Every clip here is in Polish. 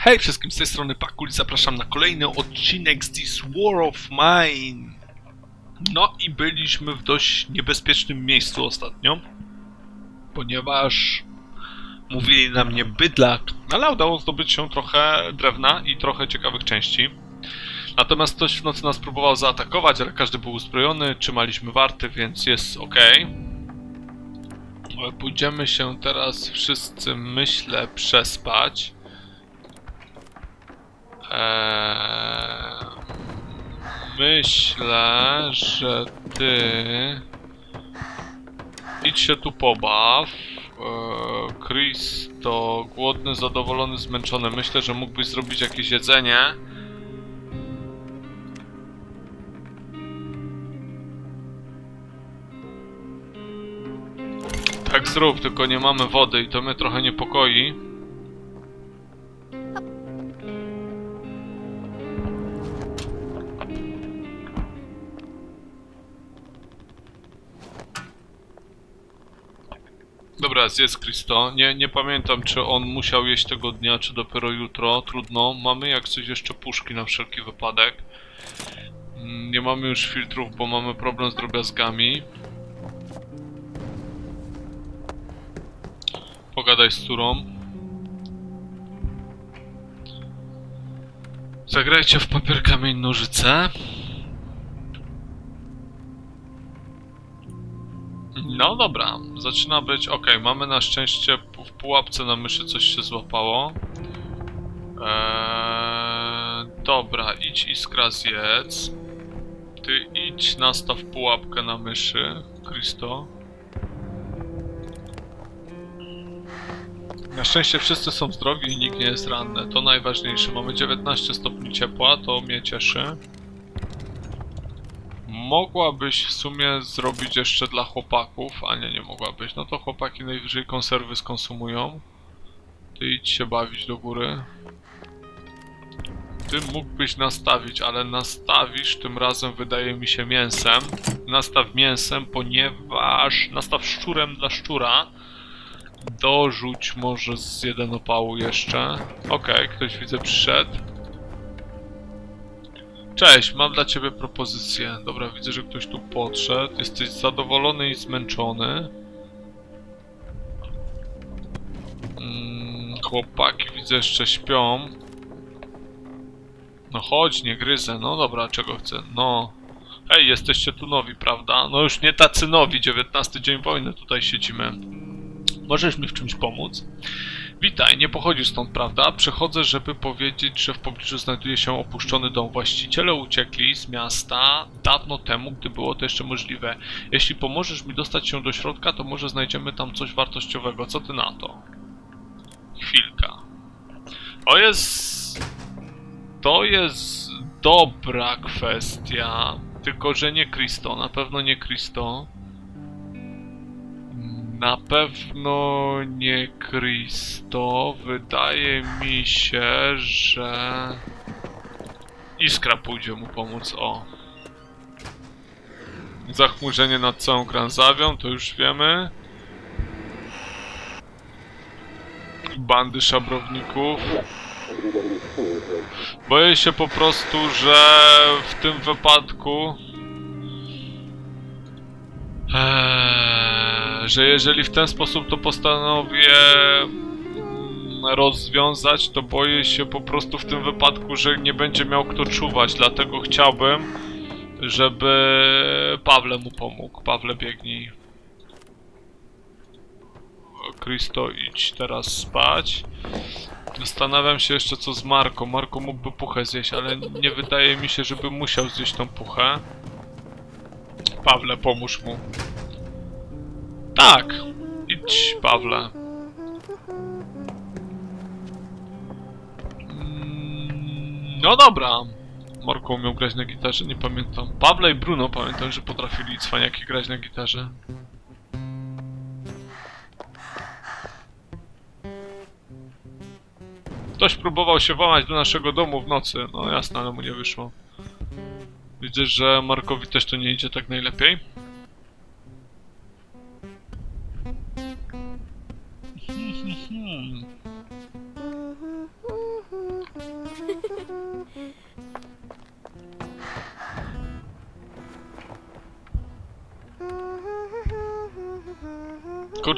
Hej wszystkim, z tej strony Pakul zapraszam na kolejny odcinek z This War of Mine. No i byliśmy w dość niebezpiecznym miejscu ostatnio, ponieważ mówili na mnie bydlak, ale udało zdobyć się trochę drewna i trochę ciekawych części. Natomiast ktoś w nocy nas próbował zaatakować, ale każdy był uzbrojony, trzymaliśmy warty, więc jest ok. Pójdziemy się teraz wszyscy, myślę, przespać. Eee, myślę, że ty idź się tu pobaw. Eee, Chris to głodny, zadowolony, zmęczony. Myślę, że mógłbyś zrobić jakieś jedzenie. Tak zrób, tylko nie mamy wody i to mnie trochę niepokoi. Dobra, zjedz Christo. Nie, nie pamiętam, czy on musiał jeść tego dnia, czy dopiero jutro. Trudno. Mamy jak coś jeszcze puszki na wszelki wypadek. Mm, Nie mamy już filtrów, bo mamy problem z drobiazgami. Pogadaj z Turą. Zagrajcie w papier, kamień, nożyce. No dobra, zaczyna być ok. Mamy na szczęście w pułapce na myszy coś się złapało. Eee, dobra, idź iskra zjedz. Ty idź nastaw pułapkę na myszy, Kristo. Na szczęście wszyscy są zdrowi i nikt nie jest ranny. To najważniejsze. Mamy 19 stopni ciepła, to mnie cieszy. Mogłabyś w sumie zrobić jeszcze dla chłopaków, a nie, nie mogłabyś. No to chłopaki najwyżej konserwy skonsumują. Ty idź się bawić do góry. Ty mógłbyś nastawić, ale nastawisz tym razem wydaje mi się mięsem. Nastaw mięsem, ponieważ... Nastaw szczurem dla szczura. Dorzuć może z jeden opału jeszcze. Okej, ktoś widzę przyszedł. Cześć, mam dla ciebie propozycję. Dobra, widzę, że ktoś tu podszedł. Jesteś zadowolony i zmęczony. Mm, chłopaki widzę jeszcze śpią. No chodź, nie gryzę. No dobra, czego chcę? No. Hej, jesteście tu nowi, prawda? No już nie tacy nowi, 19 dzień wojny tutaj siedzimy. Możesz mi w czymś pomóc? Witaj, nie pochodzisz stąd, prawda? Przychodzę, żeby powiedzieć, że w pobliżu znajduje się opuszczony dom. Właściciele uciekli z miasta dawno temu, gdy było to jeszcze możliwe. Jeśli pomożesz mi dostać się do środka, to może znajdziemy tam coś wartościowego. Co ty na to? Chwilka. To jest... To jest dobra kwestia. Tylko, że nie Kristo. Na pewno nie Kristo. Na pewno nie Kristo. Wydaje mi się, że... Iskra pójdzie mu pomóc, o. Zachmurzenie nad całą Granzawią, to już wiemy. Bandy szabrowników. Boję się po prostu, że w tym wypadku... Eee, że jeżeli w ten sposób to postanowię mm, rozwiązać, to boję się po prostu w tym wypadku, że nie będzie miał kto czuwać, dlatego chciałbym, żeby Pawle mu pomógł. Pawle biegnij. Kristo, idź teraz spać. Zastanawiam się jeszcze co z Marko. Marko mógłby puchę zjeść, ale nie wydaje mi się, żeby musiał zjeść tą puchę. Pawle, pomóż mu. Tak! Idź, Pawle. Mm, No dobra. Marko umiał grać na gitarze, nie pamiętam. Pawle i Bruno pamiętam, że potrafili cwaniaki grać na gitarze. Ktoś próbował się włamać do naszego domu w nocy. No jasne, ale mu nie wyszło. Widzę, że Markowi też to nie idzie tak najlepiej.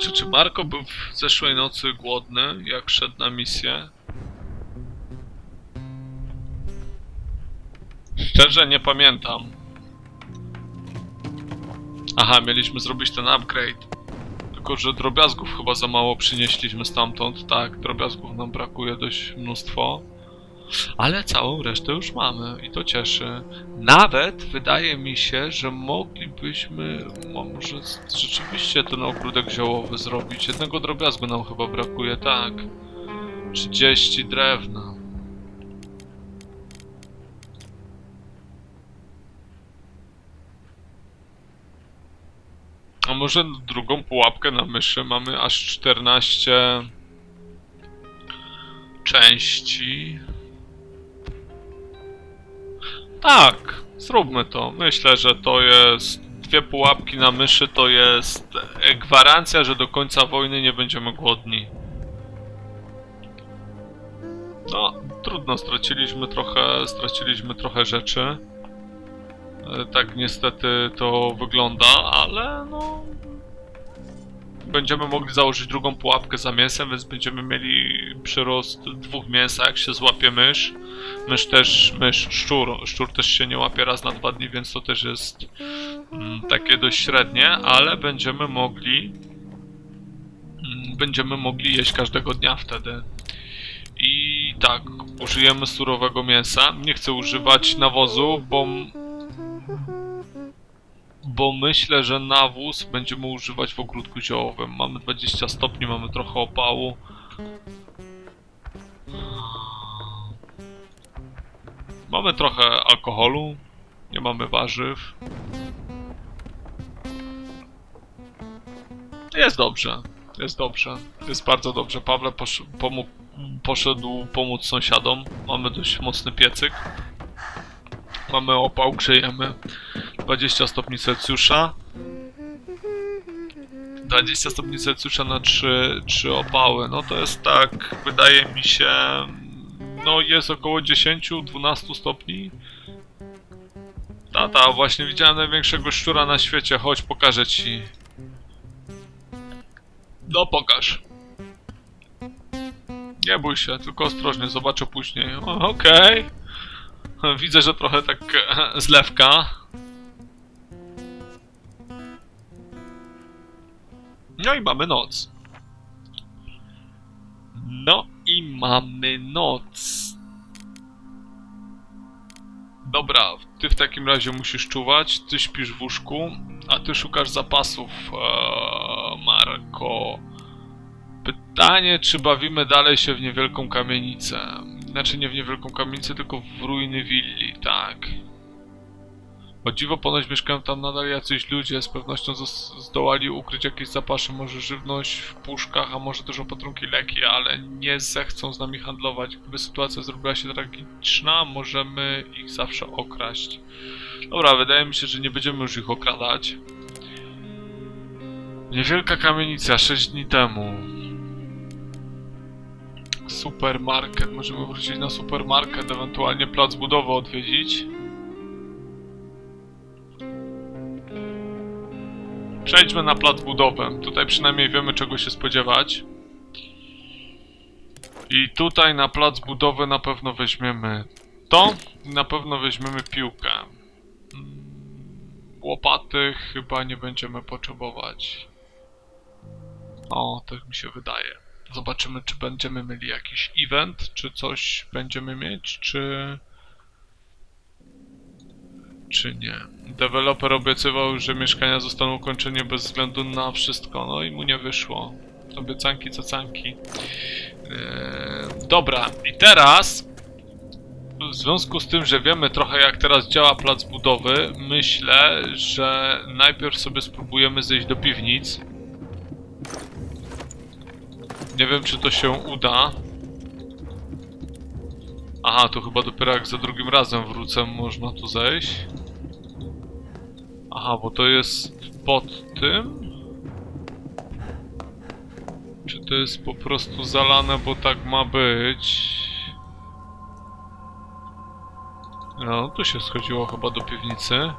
Kurczę, czy Marko był w zeszłej nocy głodny, jak szedł na misję? Szczerze nie pamiętam. Aha, mieliśmy zrobić ten upgrade. Tylko, że drobiazgów chyba za mało przynieśliśmy stamtąd. Tak, drobiazgów nam brakuje dość mnóstwo. Ale całą resztę już mamy i to cieszy. Nawet wydaje mi się, że moglibyśmy może rzeczywiście ten ogródek ziołowy zrobić. Jednego drobiazgu nam chyba brakuje, tak. 30 drewna. A może drugą pułapkę na myszy mamy aż 14 części. Tak, zróbmy to. Myślę, że to jest dwie pułapki na myszy, to jest gwarancja, że do końca wojny nie będziemy głodni. No, trudno, straciliśmy trochę, straciliśmy trochę rzeczy. E, Tak niestety to wygląda, ale no... Będziemy mogli założyć drugą pułapkę za mięsem, więc będziemy mieli przyrost dwóch mięsa, jak się złapie mysz. Mysz też, mysz, szczur, szczur też się nie łapie raz na dwa dni, więc to też jest mm, takie dość średnie, ale będziemy mogli mm, będziemy mogli jeść każdego dnia wtedy. I tak, użyjemy surowego mięsa. Nie chcę używać nawozu, bo bo myślę, że nawóz będziemy używać w ogródku ziołowym. Mamy 20 stopni, mamy trochę opału. Mamy trochę alkoholu, nie mamy warzyw. Jest dobrze, jest dobrze, jest bardzo dobrze. Pawle posz poszedł pomóc sąsiadom. Mamy dość mocny piecyk. Mamy opał, grzejemy. 20 stopni Celsjusza. 20 stopni Celsjusza na 3, 3 opały. No to jest tak, wydaje mi się. No jest około 10-12 stopni. Tata, właśnie widziałem największego szczura na świecie. Chodź, pokażę ci. No pokaż. Nie bój się, tylko ostrożnie, zobaczę później. Okej. Widzę, że trochę tak e, zlewka. No i mamy noc. No i mamy noc. Dobra, ty w takim razie musisz czuwać, ty śpisz w łóżku, a ty szukasz zapasów, eee, Marko. Pytanie, czy bawimy dalej się w niewielką kamienicę. Znaczy nie w niewielką kamienicę, tylko w ruiny willi, tak. O dziwo ponoć mieszkają tam nadal jacyś ludzie, z pewnością zdołali ukryć jakieś zapasy, może żywność w puszkach, a może też opatrunki leki, ale nie zechcą z nami handlować. Gdyby sytuacja zrobiła się tragiczna, możemy ich zawsze okraść. Dobra, wydaje mi się, że nie będziemy już ich okradać. Niewielka kamienica, 6 dni temu. Supermarket, możemy wrócić na supermarket, ewentualnie plac budowy odwiedzić. Przejdźmy na plac budowy. Tutaj przynajmniej wiemy czego się spodziewać. I tutaj na plac budowy na pewno weźmiemy to. Na pewno weźmiemy piłkę. Mm, Łopaty chyba nie będziemy potrzebować. O, tak mi się wydaje. Zobaczymy, czy będziemy mieli jakiś event, czy coś będziemy mieć, czy... Czy nie. Deweloper obiecywał, że mieszkania zostaną ukończone bez względu na wszystko, no i mu nie wyszło. Obiecanki, cacanki. Eee, dobra, i teraz... W związku z tym, że wiemy trochę jak teraz działa plac budowy, myślę, że najpierw sobie spróbujemy zejść do piwnic. Nie wiem, czy to się uda. Aha, to chyba dopiero jak za drugim razem wrócę, można tu zejść. Aha, bo to jest pod tym? Czy to jest po prostu zalane, bo tak ma być? No, tu się schodziło chyba do piwnicy.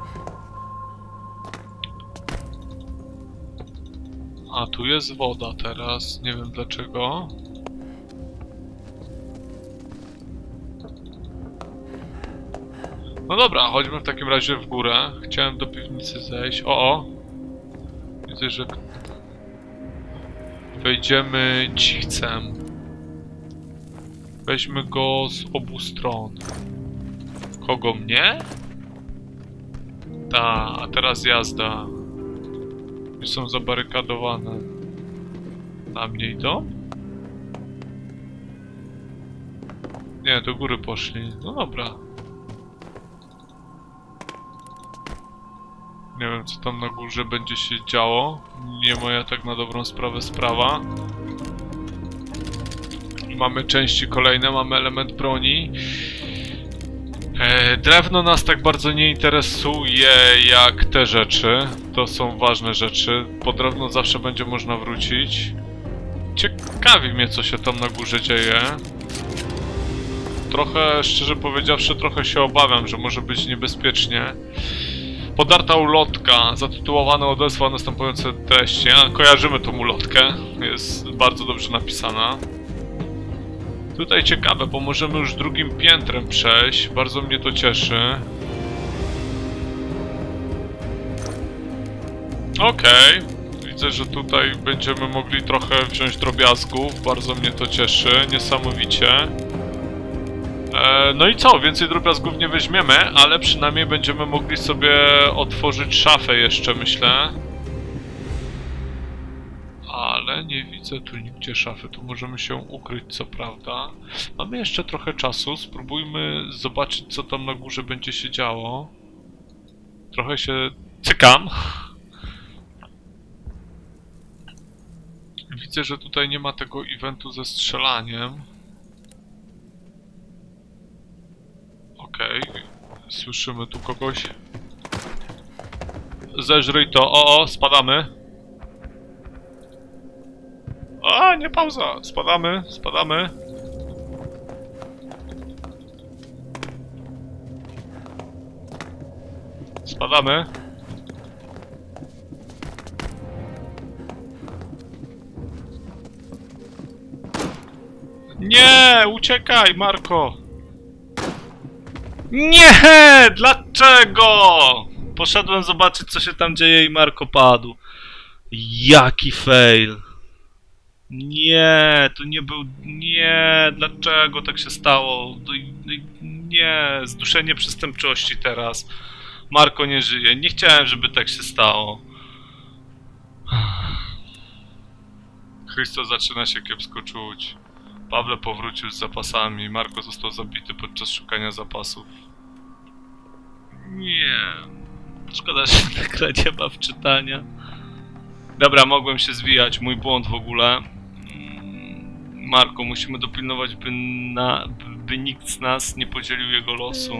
A tu jest woda teraz, nie wiem dlaczego. No dobra, chodźmy w takim razie w górę. Chciałem do piwnicy zejść. O, o! Widzę, że wejdziemy cichcem. Weźmy go z obu stron. Kogo mnie? Ta, a teraz jazda. I są zabarykadowane. Na mnie idą? Nie, do góry poszli. No dobra. Nie wiem, co tam na górze będzie się działo. Nie moja tak na dobrą sprawę sprawa. Mamy części kolejne, mamy element broni. E, drewno nas tak bardzo nie interesuje jak te rzeczy. To są ważne rzeczy. Po drewno zawsze będzie można wrócić. Ciekawi mnie, co się tam na górze dzieje. Trochę, szczerze powiedziawszy, trochę się obawiam, że może być niebezpiecznie. Podarta ulotka, zatytułowana odezwa następujące treści. A, kojarzymy tą ulotkę. Jest bardzo dobrze napisana. Tutaj ciekawe, bo możemy już drugim piętrem przejść. Bardzo mnie to cieszy. Okej. Widzę, że tutaj będziemy mogli trochę wziąć drobiazgów. Bardzo mnie to cieszy. Niesamowicie. E, no i co? Więcej drobiazgów nie weźmiemy, ale przynajmniej będziemy mogli sobie otworzyć szafę jeszcze, myślę. Ale nie widzę tu nigdzie szafy, tu możemy się ukryć, co prawda. Mamy jeszcze trochę czasu, spróbujmy zobaczyć, co tam na górze będzie się działo. Trochę się cykam. Widzę, że tutaj nie ma tego eventu ze strzelaniem. Okej, słyszymy tu kogoś. Zeżryj to, o, o, spadamy. A, nie pauza. Spadamy, spadamy. Spadamy. Nie, uciekaj, Marko. Nie! Dlaczego? Poszedłem zobaczyć, co się tam dzieje i Marko padł. Jaki fail. Nie, to nie był... Nie, dlaczego tak się stało? No no Nie, zduszenie przestępczości teraz. Marko nie żyje. Nie chciałem, żeby tak się stało. Christo zaczyna się kiepsko czuć. Pawle powrócił z zapasami. Marko został zabity podczas szukania zapasów. Nie. Szkoda, że ta gra nie ma wczytania. Dobra, mogłem się zwijać. Mój błąd w ogóle. Mm, Marko, musimy dopilnować, by, na, by nikt z nas nie podzielił jego losu.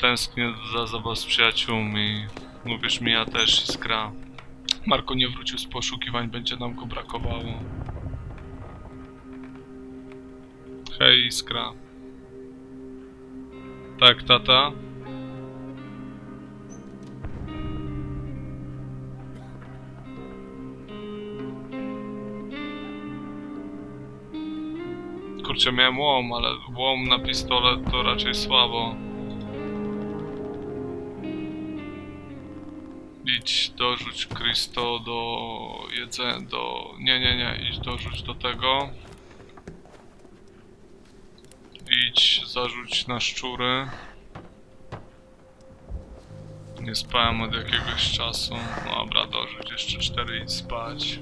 Tęsknię za zabaw z przyjaciółmi. Mówisz mi, ja też, Iskra. Marko nie wrócił z poszukiwań, będzie nam go brakowało. Hej, Iskra. Tak, tata. Kurczę, miałem łom, ale łom na pistolet to raczej słabo. Dorzuć Krysto do jedzenia, do... Nie, nie, nie, idź dorzuć do tego. Idź, zarzuć na szczury. Nie spałem od jakiegoś czasu. Dobra, dorzuć jeszcze cztery i spać.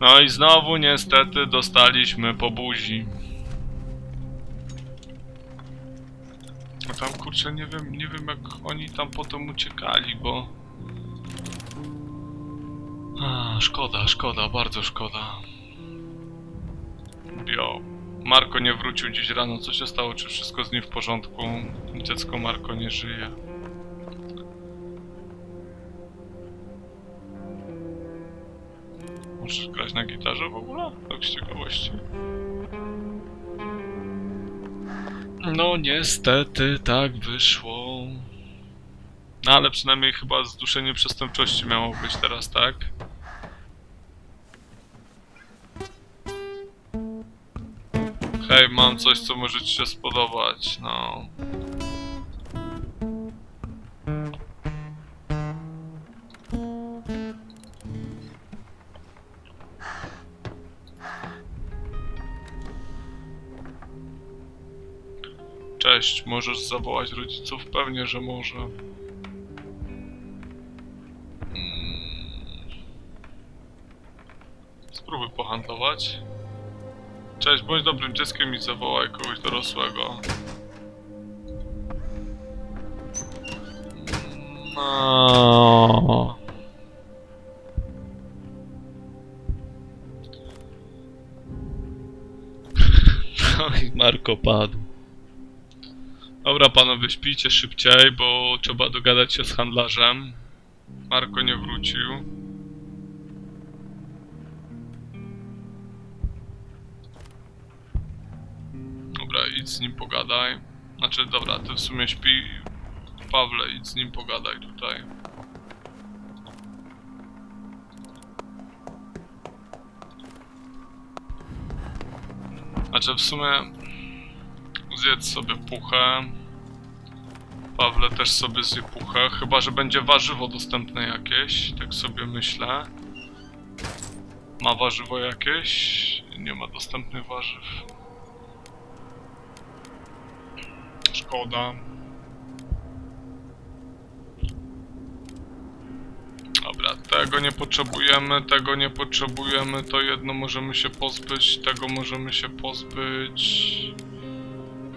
No i znowu niestety dostaliśmy po buzi. A tam kurczę nie wiem, nie wiem jak oni tam potem uciekali, bo... A, szkoda, szkoda, bardzo szkoda. Bio. Marko nie wrócił dziś rano, co się stało? Czy wszystko z nim w porządku? Dziecko Marko nie żyje. Możesz grać na gitarze w ogóle? Tak z ciekawości. No niestety tak wyszło. No ale przynajmniej chyba zduszenie przestępczości miało być teraz, tak? Hej, mam coś, co może ci się spodobać, no. Cześć, możesz zawołać rodziców? Pewnie, że może. Mm. Spróbuj pohandlować. Cześć, bądź dobrym dzieckiem i zawołaj kogoś dorosłego. No. No Marko padł. Dobra panowie, śpijcie szybciej, bo trzeba dogadać się z handlarzem. Marko nie wrócił. Dobra, idź z nim pogadaj. Znaczy, dobra, ty w sumie śpi. Pawle, idź z nim pogadaj tutaj. Znaczy, w sumie zjedz sobie puchę. Pawle też sobie zje puchę, chyba że będzie warzywo dostępne jakieś, tak sobie myślę. Ma warzywo jakieś? Nie ma dostępnych warzyw. Szkoda. Dobra, tego nie potrzebujemy, tego nie potrzebujemy, to jedno możemy się pozbyć, tego możemy się pozbyć.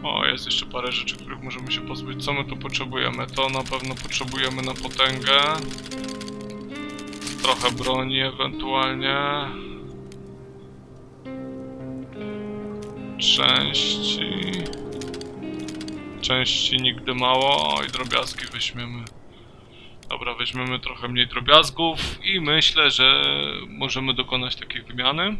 O, jest jeszcze parę rzeczy, których możemy się pozbyć. Co my tu potrzebujemy? To na pewno potrzebujemy na potęgę. Trochę broni ewentualnie. Części. Części nigdy mało. O, i drobiazgi weźmiemy. Dobra, weźmiemy trochę mniej drobiazgów i myślę, że możemy dokonać takiej wymiany.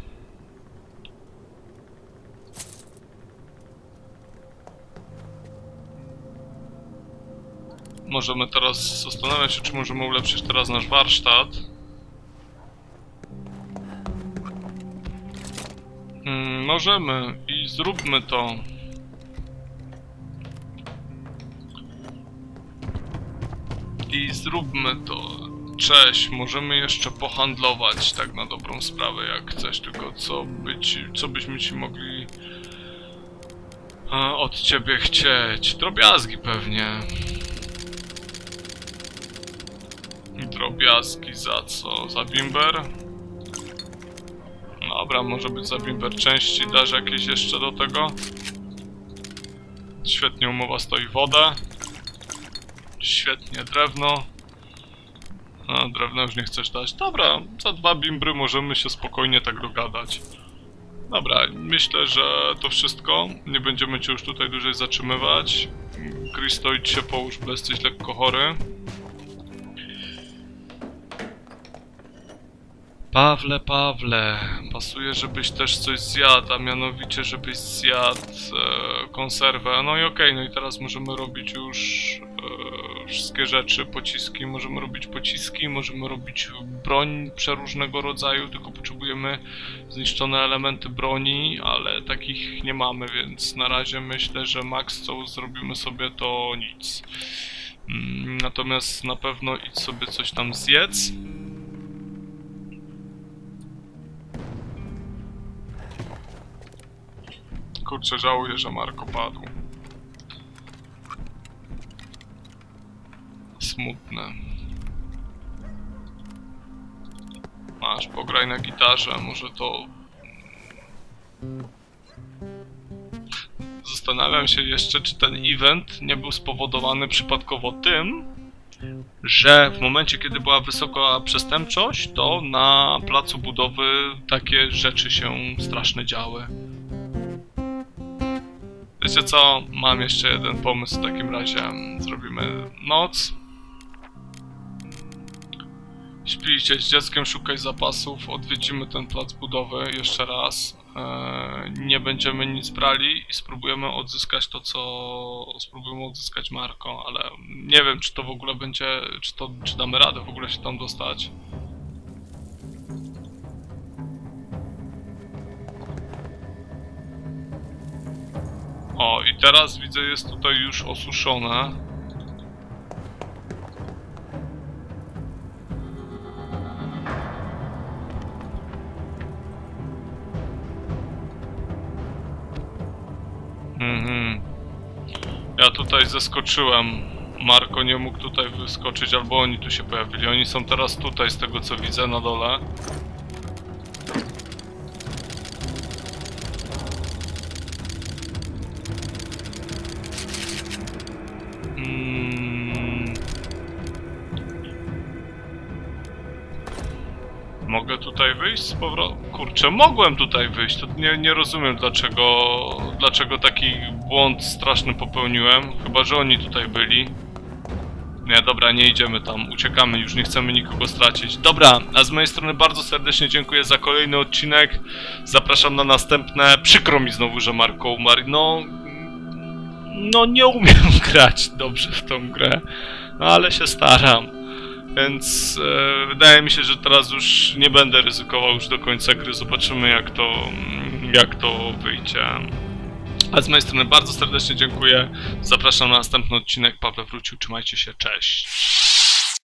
Możemy teraz zastanawiać się, czy możemy ulepszyć teraz nasz warsztat. Hmm, możemy i zróbmy to. I zróbmy to. Cześć, możemy jeszcze pohandlować tak na dobrą sprawę, jak chcesz, tylko co, by ci, co byśmy ci mogli a, od ciebie chcieć? Drobiazgi pewnie. Drobiazgi za co? Za bimber? Dobra, może być za bimber części. Dasz jakieś jeszcze do tego? Świetnie umowa stoi wodę. Świetnie drewno. A, drewno już nie chcesz dać. Dobra, za dwa bimbry możemy się spokojnie tak dogadać. Dobra, myślę, że to wszystko. Nie będziemy cię już tutaj dłużej zatrzymywać. Kristo, idź się połóż, bo jesteś lekko chory. Pawle, Pawle, pasuje, żebyś też coś zjadł, a mianowicie, żebyś zjadł e, konserwę. No i okej, no i teraz możemy robić już e, wszystkie rzeczy, pociski, możemy robić pociski, możemy robić broń przeróżnego rodzaju, tylko potrzebujemy zniszczone elementy broni, ale takich nie mamy, więc na razie myślę, że max co zrobimy sobie to nic. Mm, Natomiast na pewno idź sobie coś tam zjedz. Kurczę, żałuję, że Marko padł. Smutne. Masz, pograj na gitarze, może to... Zastanawiam się jeszcze, czy ten event nie był spowodowany przypadkowo tym, że w momencie, kiedy była wysoka przestępczość, to na placu budowy takie rzeczy się straszne działy. Wiecie co? Mam jeszcze jeden pomysł w takim razie. Zrobimy noc. Śpijcie z dzieckiem, szukaj zapasów. Odwiedzimy ten plac budowy jeszcze raz. e, nie będziemy nic brali i spróbujemy odzyskać to, co spróbujemy odzyskać Marko, ale nie wiem, czy to w ogóle będzie, czy to, czy damy radę w ogóle się tam dostać. O, i teraz widzę, jest tutaj już osuszone. Mhm. Ja tutaj zeskoczyłem. Marko nie mógł tutaj wyskoczyć, albo oni tu się pojawili. Oni są teraz tutaj, z tego co widzę, na dole. Tutaj wyjść z powrotem? Kurczę, mogłem tutaj wyjść. To nie, nie rozumiem dlaczego, dlaczego taki błąd straszny popełniłem. Chyba, że oni tutaj byli. Nie, dobra, nie idziemy tam. Uciekamy, już nie chcemy nikogo stracić. Dobra, a z mojej strony bardzo serdecznie dziękuję za kolejny odcinek. Zapraszam na następne. Przykro mi znowu, że Marko umarł. No, no nie umiem grać dobrze w tą grę, no ale się staram. Więc e, wydaje mi się, że teraz już nie będę ryzykował już do końca gry. Zobaczymy jak to, mm, jak to wyjdzie. A z mojej strony bardzo serdecznie dziękuję. Zapraszam na następny odcinek. Paweł wrócił. Trzymajcie się. Cześć.